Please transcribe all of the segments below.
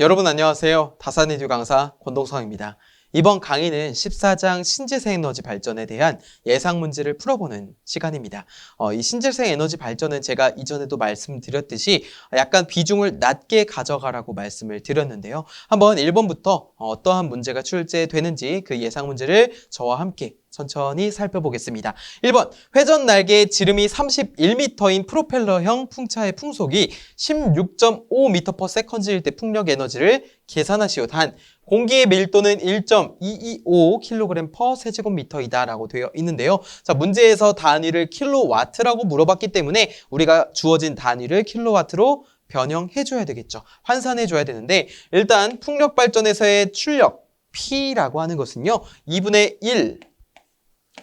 여러분 안녕하세요. 다산에듀 강사 권동성입니다. 이번 강의는 14장 신재생 에너지 발전에 대한 예상 문제를 풀어보는 시간입니다. 어, 이 신재생 에너지 발전은 제가 이전에도 말씀드렸듯이 약간 비중을 낮게 가져가라고 말씀을 드렸는데요. 한번 1번부터 어떠한 문제가 출제되는지 그 예상 문제를 저와 함께 천천히 살펴보겠습니다. 1번 회전 날개의 지름이 31m인 프로펠러형 풍차의 풍속이 16.5m/s일 때 풍력 에너지를 계산하시오. 단 공기의 밀도는 1.225kg per 세제곱미터이다 라고 되어 있는데요. 자, 문제에서 단위를 킬로와트라고 물어봤기 때문에 우리가 주어진 단위를 킬로와트로 변형해 줘야 되겠죠. 환산해 줘야 되는데 일단 풍력 발전에서의 출력 P라고 하는 것은요. 2분의 1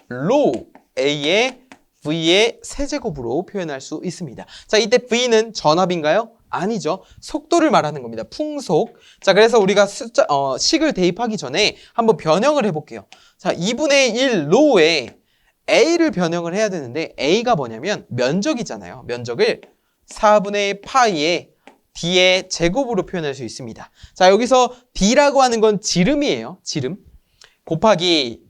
로 A의 V의 세제곱으로 표현할 수 있습니다. 자, 이때 V는 전압인가요? 아니죠. 속도를 말하는 겁니다. 풍속. 자, 그래서 우리가 숫자, 어, 식을 대입하기 전에 한번 변형을 해볼게요. 자, 2분의 1 로에 A를 변형을 해야 되는데 A가 뭐냐면 면적이잖아요. 면적을 4분의 파이에 D의 제곱으로 표현할 수 있습니다. 자, 여기서 D라고 하는 건 지름이에요. 지름. 곱하기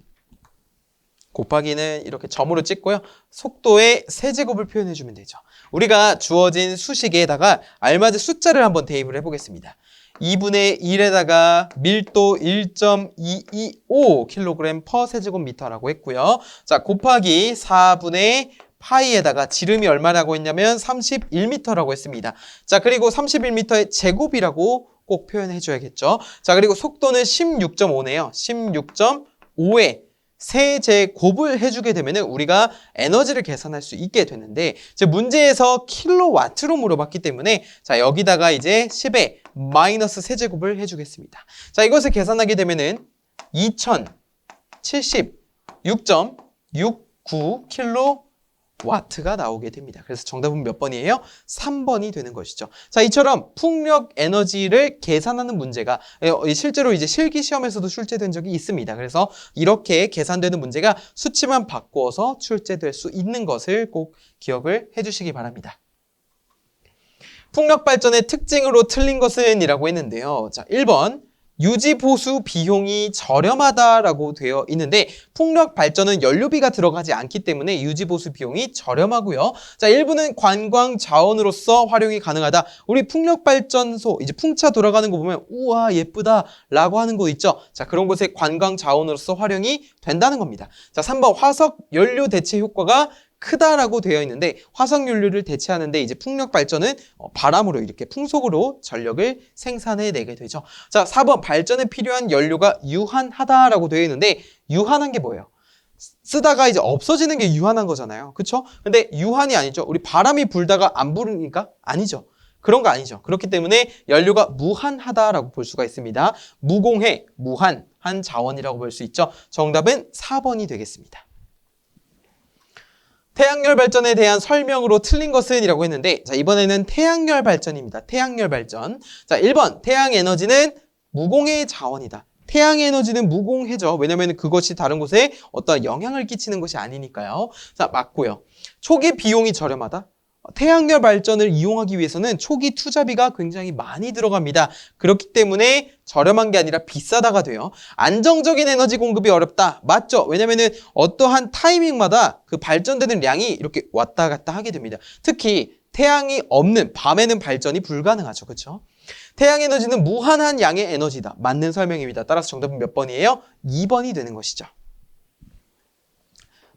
곱하기는 이렇게 점으로 찍고요. 속도의 세제곱을 표현해 주면 되죠. 우리가 주어진 수식에다가 알맞은 숫자를 한번 대입을 해보겠습니다. 2분의 1에다가 밀도 1.225kg per 세제곱미터라고 했고요. 자, 곱하기 4분의 파이에다가 지름이 얼마라고 했냐면 31m라고 했습니다. 자, 그리고 31m의 제곱이라고 꼭 표현해 줘야겠죠. 자, 그리고 속도는 16.5네요. 16.5에 세제 곱을 해주게 되면 우리가 에너지를 계산할 수 있게 되는데 제 문제에서 킬로와트로 물어봤기 때문에 자 여기다가 이제 10의 마이너스 세제곱을 해주겠습니다. 자 이것을 계산하게 되면은 2076.69 킬로 와트가 나오게 됩니다. 그래서 정답은 몇 번이에요? 3번이 되는 것이죠. 자, 이처럼 풍력 에너지를 계산하는 문제가 어, 실제로 이제 실기 시험에서도 출제된 적이 있습니다. 그래서 이렇게 계산되는 문제가 수치만 바꾸어서 출제될 수 있는 것을 꼭 기억을 해 주시기 바랍니다. 풍력 발전의 특징으로 틀린 것은 이라고 했는데요. 자, 1번 유지 보수 비용이 저렴하다라고 되어 있는데 풍력 발전은 연료비가 들어가지 않기 때문에 유지 보수 비용이 저렴하고요. 자, 일부는 관광 자원으로서 활용이 가능하다. 우리 풍력 발전소 이제 풍차 돌아가는 거 보면 우와 예쁘다라고 하는 곳 있죠. 자, 그런 곳에 관광 자원으로서 활용이 된다는 겁니다. 자, 3번 화석 연료 대체 효과가 크다라고 되어 있는데 화석연료를 대체하는데 이제 풍력 발전은 어, 바람으로 이렇게 풍속으로 전력을 생산해 내게 되죠. 자, 4번 발전에 필요한 연료가 유한하다라고 되어 있는데 유한한 게 뭐예요? 쓰다가 이제 없어지는 게 유한한 거잖아요. 그쵸? 근데 유한이 아니죠. 우리 바람이 불다가 안 부르니까 아니죠. 그런 거 아니죠. 그렇기 때문에 연료가 무한하다라고 볼 수가 있습니다. 무공해, 무한, 한 자원이라고 볼 수 있죠. 정답은 4번이 되겠습니다. 태양열 발전에 대한 설명으로 틀린 것은 이라고 했는데 자 이번에는 태양열 발전입니다. 태양열 발전. 자 1번 태양 에너지는 무공해 자원이다. 태양 에너지는 무공해죠. 왜냐면 그것이 다른 곳에 어떤 영향을 끼치는 것이 아니니까요. 자 맞고요. 초기 비용이 저렴하다. 태양열 발전을 이용하기 위해서는 초기 투자비가 굉장히 많이 들어갑니다. 그렇기 때문에 저렴한 게 아니라 비싸다가 돼요. 안정적인 에너지 공급이 어렵다. 맞죠? 왜냐면은 어떠한 타이밍마다 그 발전되는 량이 이렇게 왔다 갔다 하게 됩니다. 특히 태양이 없는 밤에는 발전이 불가능하죠. 그렇죠? 태양 에너지는 무한한 양의 에너지다. 맞는 설명입니다. 따라서 정답은 몇 번이에요? 2번이 되는 것이죠.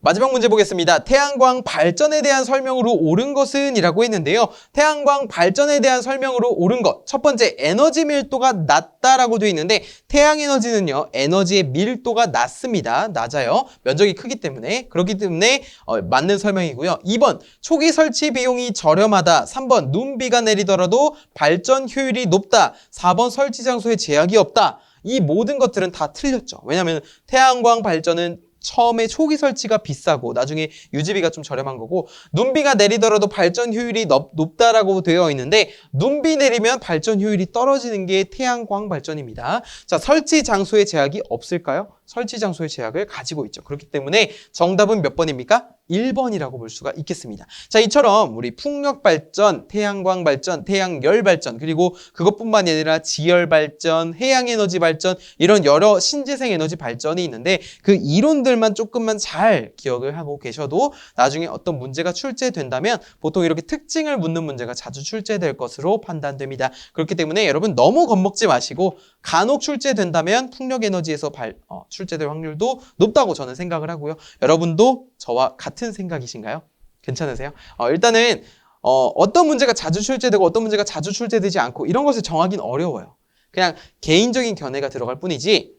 마지막 문제 보겠습니다. 태양광 발전에 대한 설명으로 옳은 것은 이라고 했는데요. 태양광 발전에 대한 설명으로 옳은 것. 첫 번째, 에너지 밀도가 낮다라고 되어 있는데 태양 에너지는요. 에너지의 밀도가 낮습니다. 낮아요. 면적이 크기 때문에. 그렇기 때문에 어, 맞는 설명이고요. 2번, 초기 설치 비용이 저렴하다. 3번, 눈비가 내리더라도 발전 효율이 높다. 4번, 설치 장소에 제약이 없다. 이 모든 것들은 다 틀렸죠. 왜냐하면 태양광 발전은 처음에 초기 설치가 비싸고 나중에 유지비가 좀 저렴한 거고 눈비가 내리더라도 발전 효율이 높, 다라고 되어 있는데 눈비 내리면 발전 효율이 떨어지는 게 태양광 발전입니다. 자 설치 장소에 제약이 없을까요? 설치 장소의 제약을 가지고 있죠. 그렇기 때문에 정답은 몇 번입니까? 1번이라고 볼 수가 있겠습니다. 자, 이처럼 우리 풍력 발전, 태양광 발전, 태양열 발전, 그리고 그것뿐만이 아니라 지열 발전, 해양 에너지 발전, 이런 여러 신재생 에너지 발전이 있는데 그 이론들만 조금만 잘 기억을 하고 계셔도 나중에 어떤 문제가 출제된다면 보통 이렇게 특징을 묻는 문제가 자주 출제될 것으로 판단됩니다. 그렇기 때문에 여러분 너무 겁먹지 마시고 간혹 출제된다면 풍력 에너지에서 발, 어, 출제될 확률도 높다고 저는 생각을 하고요. 여러분도 저와 같은 생각이신가요? 괜찮으세요? 어, 일단은 어, 어떤 문제가 자주 출제되고 어떤 문제가 자주 출제되지 않고 이런 것을 정하기는 어려워요. 그냥 개인적인 견해가 들어갈 뿐이지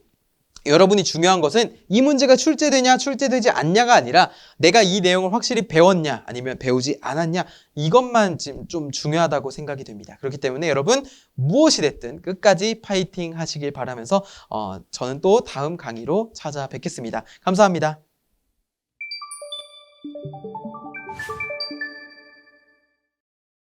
여러분이 중요한 것은 이 문제가 출제되냐 출제되지 않냐가 아니라 내가 이 내용을 확실히 배웠냐 아니면 배우지 않았냐 이것만 지금 좀 중요하다고 생각이 됩니다. 그렇기 때문에 여러분 무엇이 됐든 끝까지 파이팅 하시길 바라면서 어, 저는 또 다음 강의로 찾아뵙겠습니다. 감사합니다.